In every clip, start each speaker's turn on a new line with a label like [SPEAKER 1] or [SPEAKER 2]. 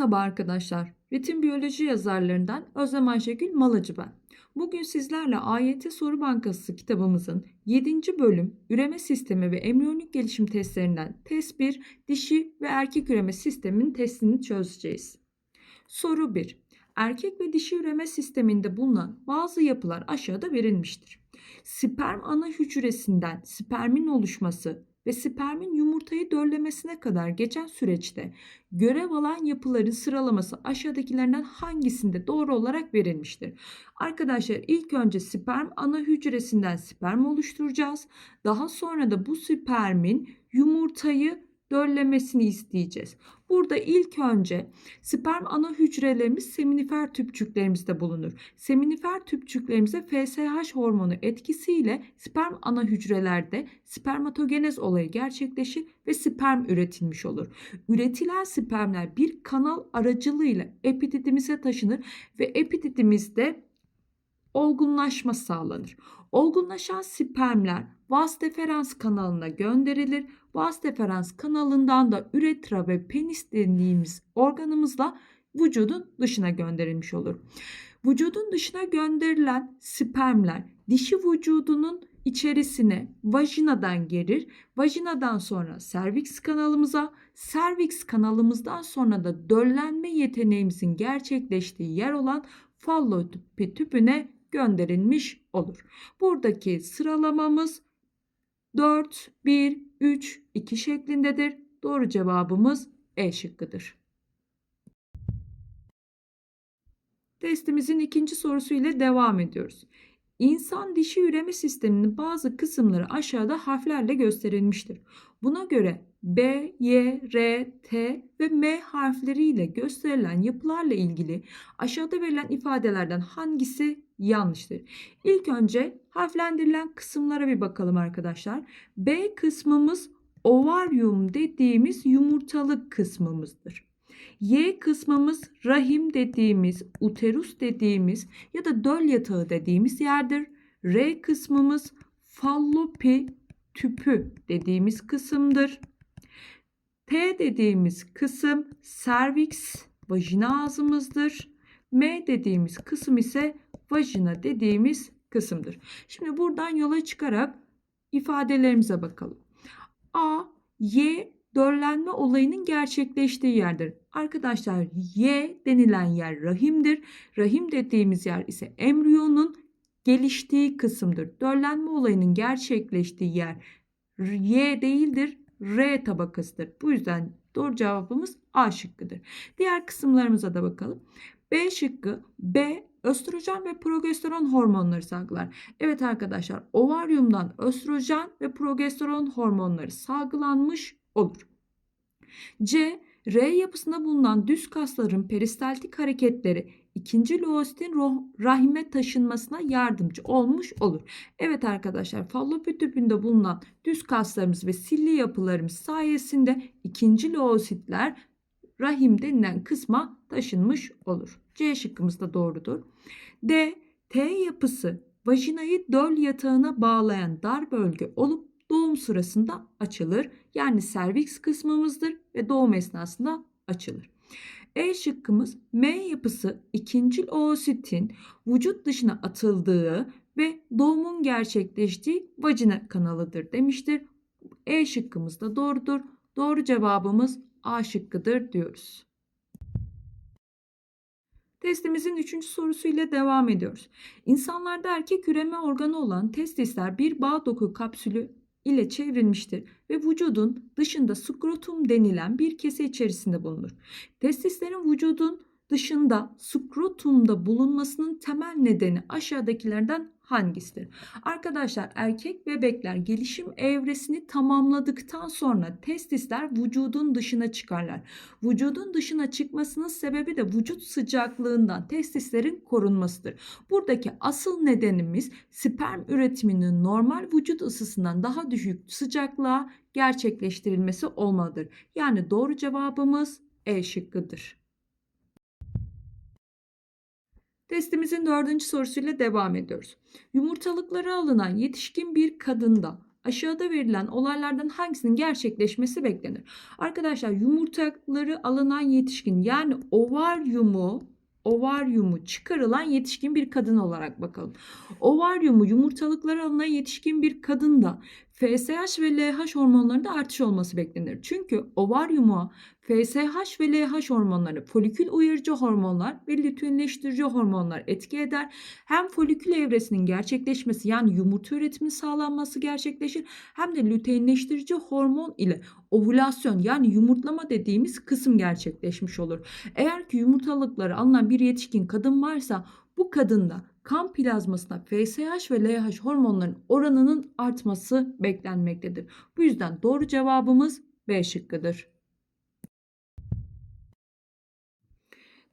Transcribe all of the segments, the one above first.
[SPEAKER 1] Merhaba arkadaşlar. Ritim Biyoloji yazarlarından Özlem Ayşegül Malacı ben. Bugün sizlerle AYT Soru Bankası kitabımızın 7. bölüm üreme sistemi ve embriyonik gelişim testlerinden test 1 dişi ve erkek üreme sisteminin testini çözeceğiz. Soru 1. Erkek ve dişi üreme sisteminde bulunan bazı yapılar aşağıda verilmiştir. Sperm ana hücresinden spermin oluşması ve spermin yumurtayı döllemesine kadar geçen süreçte görev alan yapıların sıralaması aşağıdakilerden hangisinde doğru olarak verilmiştir? Arkadaşlar ilk önce sperm ana hücresinden sperm oluşturacağız. Daha sonra da bu spermin yumurtayı döllemesini isteyeceğiz. Burada ilk önce sperm ana hücrelerimiz seminifer tüpçüklerimizde bulunur. Seminifer tüpçüklerimize FSH hormonu etkisiyle sperm ana hücrelerde spermatogenez olayı gerçekleşir ve sperm üretilmiş olur. Üretilen spermler bir kanal aracılığıyla epididimize taşınır ve epididimizde olgunlaşma sağlanır. Olgunlaşan spermler vas deferans kanalına gönderilir. Vas deferans kanalından da üretra ve penis dediğimiz organımızla vücudun dışına gönderilmiş olur. Vücudun dışına gönderilen spermler dişi vücudunun içerisine vajinadan gelir. Vajinadan sonra serviks kanalımıza, serviks kanalımızdan sonra da döllenme yeteneğimizin gerçekleştiği yer olan fallopi tüpüne gönderilmiş olur. Buradaki sıralamamız 4, 1, 3, 2 şeklindedir. Doğru cevabımız E şıkkıdır. Testimizin ikinci sorusu ile devam ediyoruz. İnsan dişi üreme sisteminin bazı kısımları aşağıda harflerle gösterilmiştir. Buna göre B, Y, R, T ve M harfleriyle gösterilen yapılarla ilgili aşağıda verilen ifadelerden hangisi yanlıştır? İlk önce harflendirilen kısımlara bir bakalım arkadaşlar. B kısmımız ovaryum dediğimiz yumurtalık kısmımızdır. Y kısmımız rahim dediğimiz, uterus dediğimiz ya da döl yatağı dediğimiz yerdir. R kısmımız fallopi tüpü dediğimiz kısımdır. T dediğimiz kısım cervix, vajina ağzımızdır. M dediğimiz kısım ise vajina dediğimiz kısımdır. Şimdi buradan yola çıkarak ifadelerimize bakalım. A, Y döllenme olayının gerçekleştiği yerdir. Arkadaşlar Y denilen yer rahimdir. Rahim dediğimiz yer ise embriyonun geliştiği kısımdır. Döllenme olayının gerçekleştiği yer Y değildir, R tabakasıdır. Bu yüzden doğru cevabımız A şıkkıdır. Diğer kısımlarımıza da bakalım. B şıkkı B östrojen ve progesteron hormonları salgılar. Evet arkadaşlar ovaryumdan östrojen ve progesteron hormonları salgılanmış olur. C. R yapısında bulunan düz kasların peristaltik hareketleri ikinci loositin rahime taşınmasına yardımcı olmuş olur. Evet arkadaşlar fallopi tüpünde bulunan düz kaslarımız ve silli yapılarımız sayesinde ikinci loositler rahim denilen kısma taşınmış olur. C şıkkımız da doğrudur. D. T yapısı vajinayı döl yatağına bağlayan dar bölge olup doğum sırasında açılır. Yani serviks kısmımızdır ve doğum esnasında açılır. E şıkkımız M yapısı ikincil oositin vücut dışına atıldığı ve doğumun gerçekleştiği vajina kanalıdır demiştir. E şıkkımız da doğrudur. Doğru cevabımız A şıkkıdır diyoruz. Testimizin üçüncü sorusu ile devam ediyoruz. İnsanlarda erkek üreme organı olan testisler bir bağ doku kapsülü ile çevrilmiştir ve vücudun dışında skrotum denilen bir kese içerisinde bulunur. Testislerin vücudun dışında skrotumda bulunmasının temel nedeni aşağıdakilerden hangisidir? Arkadaşlar erkek bebekler gelişim evresini tamamladıktan sonra testisler vücudun dışına çıkarlar. Vücudun dışına çıkmasının sebebi de vücut sıcaklığından testislerin korunmasıdır. Buradaki asıl nedenimiz sperm üretiminin normal vücut ısısından daha düşük sıcaklığa gerçekleştirilmesi olmalıdır. Yani doğru cevabımız E şıkkıdır. Testimizin dördüncü sorusuyla devam ediyoruz. Yumurtalıkları alınan yetişkin bir kadında aşağıda verilen olaylardan hangisinin gerçekleşmesi beklenir? Arkadaşlar yumurtaları alınan yetişkin yani ovaryumu ovaryumu çıkarılan yetişkin bir kadın olarak bakalım. Ovaryumu yumurtalıkları alınan yetişkin bir kadında FSH ve LH hormonlarında artış olması beklenir. Çünkü ovaryuma FSH ve LH hormonları folikül uyarıcı hormonlar ve lüteinleştirici hormonlar etki eder. Hem folikül evresinin gerçekleşmesi yani yumurta üretiminin sağlanması gerçekleşir hem de lüteinleştirici hormon ile ovülasyon yani yumurtlama dediğimiz kısım gerçekleşmiş olur. Eğer ki yumurtalıkları alınan bir yetişkin kadın varsa bu kadında kan plazmasında FSH ve LH hormonların oranının artması beklenmektedir. Bu yüzden doğru cevabımız B şıkkıdır.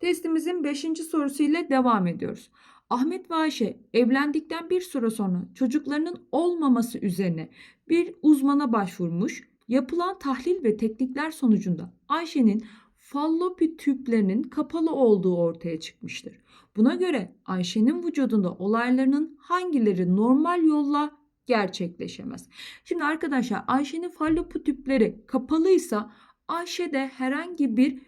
[SPEAKER 1] Testimizin 5. sorusu ile devam ediyoruz. Ahmet ve Ayşe evlendikten bir süre sonra çocuklarının olmaması üzerine bir uzmana başvurmuş. Yapılan tahlil ve teknikler sonucunda Ayşe'nin fallopi tüplerinin kapalı olduğu ortaya çıkmıştır. Buna göre Ayşe'nin vücudunda olaylarının hangileri normal yolla gerçekleşemez? Şimdi arkadaşlar Ayşe'nin fallopi tüpleri kapalıysa Ayşe'de herhangi bir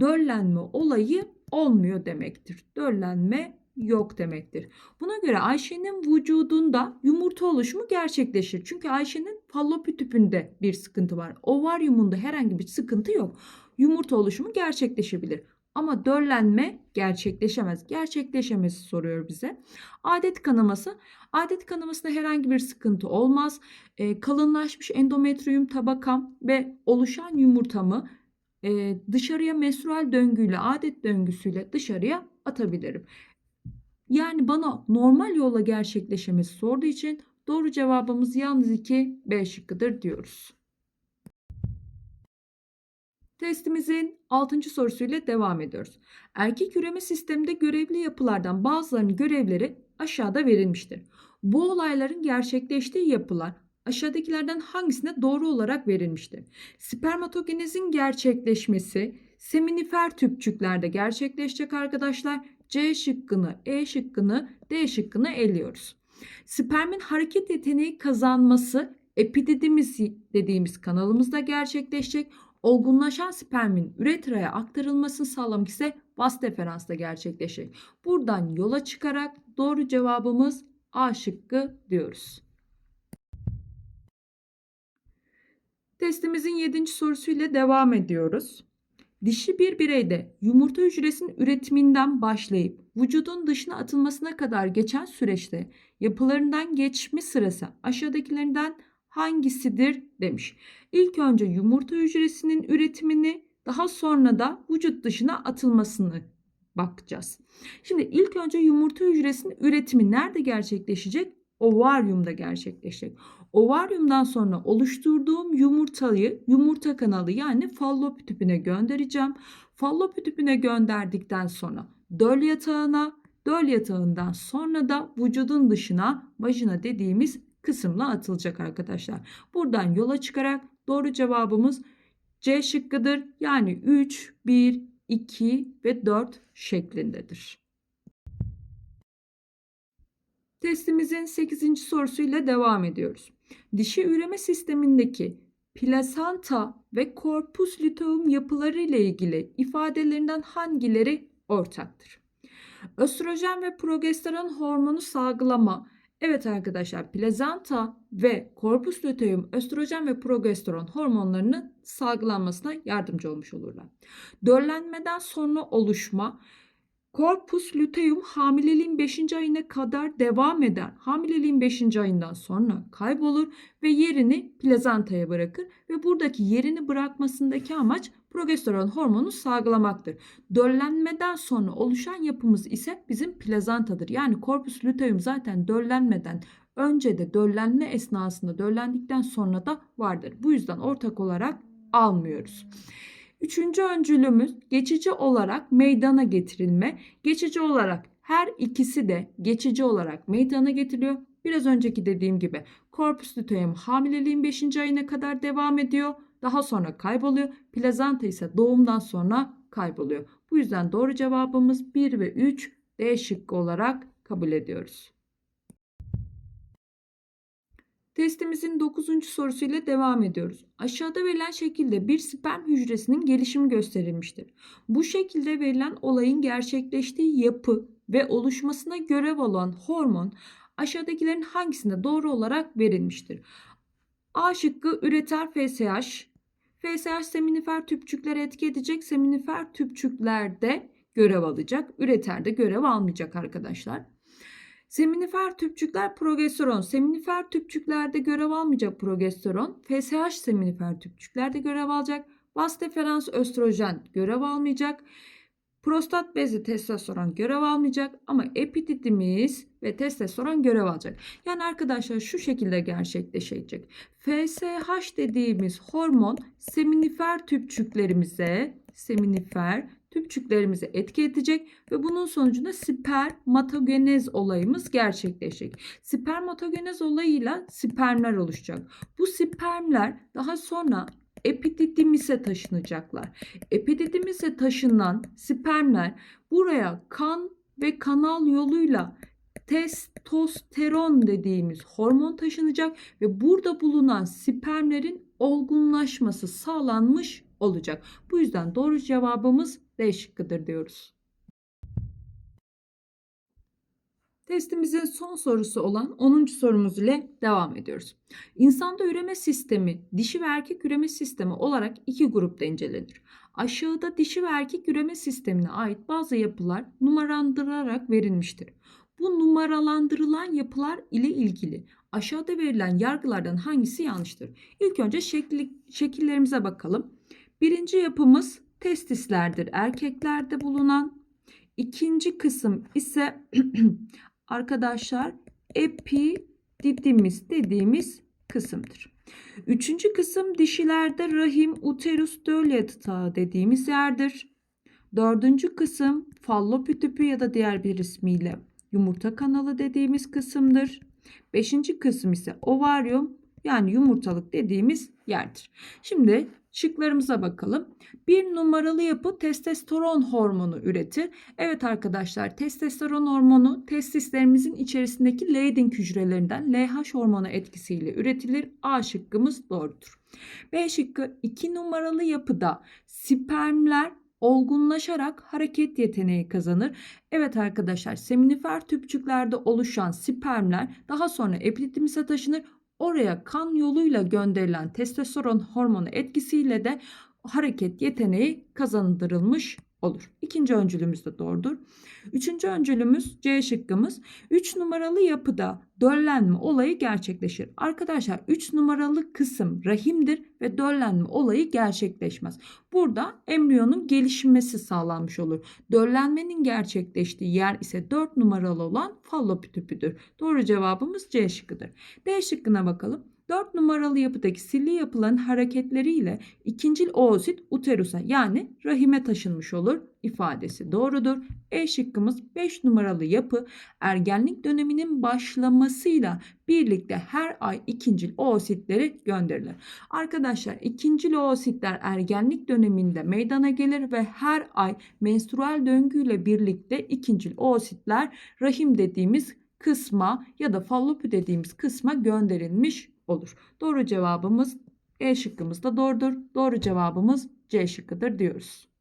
[SPEAKER 1] döllenme olayı olmuyor demektir. Döllenme yok demektir. Buna göre Ayşe'nin vücudunda yumurta oluşumu gerçekleşir. Çünkü Ayşe'nin fallopi tüpünde bir sıkıntı var. Ovaryumunda herhangi bir sıkıntı yok. Yumurta oluşumu gerçekleşebilir. Ama döllenme gerçekleşemez. Gerçekleşemesi soruyor bize. Adet kanaması. Adet kanamasında herhangi bir sıkıntı olmaz. E, kalınlaşmış endometriyum tabakam ve oluşan yumurtamı e, dışarıya menstrual döngüyle, adet döngüsüyle dışarıya atabilirim. Yani bana normal yolla gerçekleşemesi sorduğu için doğru cevabımız yalnız 2 B şıkkıdır diyoruz. Testimizin 6. sorusuyla devam ediyoruz. Erkek üreme sisteminde görevli yapılardan bazılarının görevleri aşağıda verilmiştir. Bu olayların gerçekleştiği yapılar aşağıdakilerden hangisine doğru olarak verilmiştir? Spermatogenezin gerçekleşmesi seminifer tüpçüklerde gerçekleşecek arkadaşlar. C şıkkını, E şıkkını, D şıkkını eliyoruz. Spermin hareket yeteneği kazanması epididimiz dediğimiz kanalımızda gerçekleşecek. Olgunlaşan spermin üretraya aktarılmasını sağlamak ise vas deferansta gerçekleşecek. Buradan yola çıkarak doğru cevabımız A şıkkı diyoruz. Testimizin 7. sorusuyla devam ediyoruz. Dişi bir bireyde yumurta hücresinin üretiminden başlayıp vücudun dışına atılmasına kadar geçen süreçte yapılarından geçme sırası aşağıdakilerinden hangisidir demiş. İlk önce yumurta hücresinin üretimini daha sonra da vücut dışına atılmasını bakacağız. Şimdi ilk önce yumurta hücresinin üretimi nerede gerçekleşecek? Ovaryumda gerçekleşecek. Ovaryumdan sonra oluşturduğum yumurtayı yumurta kanalı yani fallopi tüpüne göndereceğim. Fallopi tüpüne gönderdikten sonra döl yatağına, döl yatağından sonra da vücudun dışına vajina dediğimiz kısımla atılacak arkadaşlar. Buradan yola çıkarak doğru cevabımız C şıkkıdır. Yani 3, 1, 2 ve 4 şeklindedir. Testimizin 8. sorusuyla devam ediyoruz. Dişi üreme sistemindeki plasanta ve korpus luteum yapıları ile ilgili ifadelerinden hangileri ortaktır? Östrojen ve progesteron hormonu salgılama. Evet arkadaşlar plazanta ve korpus luteum östrojen ve progesteron hormonlarının salgılanmasına yardımcı olmuş olurlar. Döllenmeden sonra oluşma Korpus luteum hamileliğin 5. ayına kadar devam eder. Hamileliğin 5. ayından sonra kaybolur ve yerini plazantaya bırakır ve buradaki yerini bırakmasındaki amaç progesteron hormonu salgılamaktır. Döllenmeden sonra oluşan yapımız ise bizim plazantadır. Yani korpus luteum zaten döllenmeden önce de döllenme esnasında döllendikten sonra da vardır. Bu yüzden ortak olarak almıyoruz. Üçüncü öncülümüz geçici olarak meydana getirilme. Geçici olarak her ikisi de geçici olarak meydana getiriliyor. Biraz önceki dediğim gibi korpus luteum hamileliğin 5. ayına kadar devam ediyor. Daha sonra kayboluyor. Plazanta ise doğumdan sonra kayboluyor. Bu yüzden doğru cevabımız 1 ve 3 D şıkkı olarak kabul ediyoruz. Testimizin 9. sorusuyla devam ediyoruz. Aşağıda verilen şekilde bir sperm hücresinin gelişimi gösterilmiştir. Bu şekilde verilen olayın gerçekleştiği yapı ve oluşmasına görev alan hormon aşağıdakilerin hangisinde doğru olarak verilmiştir? A şıkkı üreter FSH. FSH seminifer tüpçüklere etki edecek. Seminifer tüpçüklerde görev alacak. Üreterde görev almayacak arkadaşlar. Seminifer tüpçükler progesteron. Seminifer tüpçüklerde görev almayacak progesteron. FSH seminifer tüpçüklerde görev alacak. Vas deferans östrojen görev almayacak. Prostat bezi testosteron görev almayacak ama epididimiz ve testosteron görev alacak. Yani arkadaşlar şu şekilde gerçekleşecek. FSH dediğimiz hormon seminifer tüpçüklerimize seminifer tüpçüklerimize etki edecek ve bunun sonucunda spermatogenez olayımız gerçekleşecek. Spermatogenez olayıyla spermler oluşacak. Bu spermler daha sonra epididimise taşınacaklar. Epididimise taşınan spermler buraya kan ve kanal yoluyla testosteron dediğimiz hormon taşınacak ve burada bulunan spermlerin olgunlaşması sağlanmış olacak. Bu yüzden doğru cevabımız D şıkkıdır diyoruz. Testimizin son sorusu olan 10. sorumuz ile devam ediyoruz. İnsanda üreme sistemi dişi ve erkek üreme sistemi olarak iki grupta incelenir. Aşağıda dişi ve erkek üreme sistemine ait bazı yapılar numaralandırarak verilmiştir. Bu numaralandırılan yapılar ile ilgili aşağıda verilen yargılardan hangisi yanlıştır? İlk önce şekli, şekillerimize bakalım. Birinci yapımız testislerdir. Erkeklerde bulunan. İkinci kısım ise arkadaşlar epididimis dediğimiz kısımdır. Üçüncü kısım dişilerde rahim, uterus, döl yatağı dediğimiz yerdir. Dördüncü kısım fallopütüpü ya da diğer bir ismiyle yumurta kanalı dediğimiz kısımdır. Beşinci kısım ise ovaryum yani yumurtalık dediğimiz yerdir. Şimdi Şıklarımıza bakalım. Bir numaralı yapı testosteron hormonu üretir. Evet arkadaşlar testosteron hormonu testislerimizin içerisindeki Leydig hücrelerinden LH hormonu etkisiyle üretilir. A şıkkımız doğrudur. B şıkkı 2 numaralı yapıda spermler olgunlaşarak hareket yeteneği kazanır. Evet arkadaşlar seminifer tüpçüklerde oluşan spermler daha sonra epididimise taşınır oraya kan yoluyla gönderilen testosteron hormonu etkisiyle de hareket yeteneği kazandırılmış olur. İkinci öncülümüz de doğrudur. Üçüncü öncülümüz C şıkkımız. 3 numaralı yapıda döllenme olayı gerçekleşir. Arkadaşlar 3 numaralı kısım rahimdir ve döllenme olayı gerçekleşmez. Burada embriyonun gelişmesi sağlanmış olur. Döllenmenin gerçekleştiği yer ise 4 numaralı olan fallopütüpüdür. Doğru cevabımız C şıkkıdır. D şıkkına bakalım. 4 numaralı yapıdaki silli yapıların hareketleriyle ikincil oosit uterusa yani rahime taşınmış olur ifadesi doğrudur. E şıkkımız 5 numaralı yapı ergenlik döneminin başlamasıyla birlikte her ay ikincil oositleri gönderilir. Arkadaşlar ikincil oositler ergenlik döneminde meydana gelir ve her ay menstrual döngüyle birlikte ikincil oositler rahim dediğimiz kısma ya da fallopi dediğimiz kısma gönderilmiş olur. Doğru cevabımız E şıkkımız da doğrudur. Doğru cevabımız C şıkkıdır diyoruz.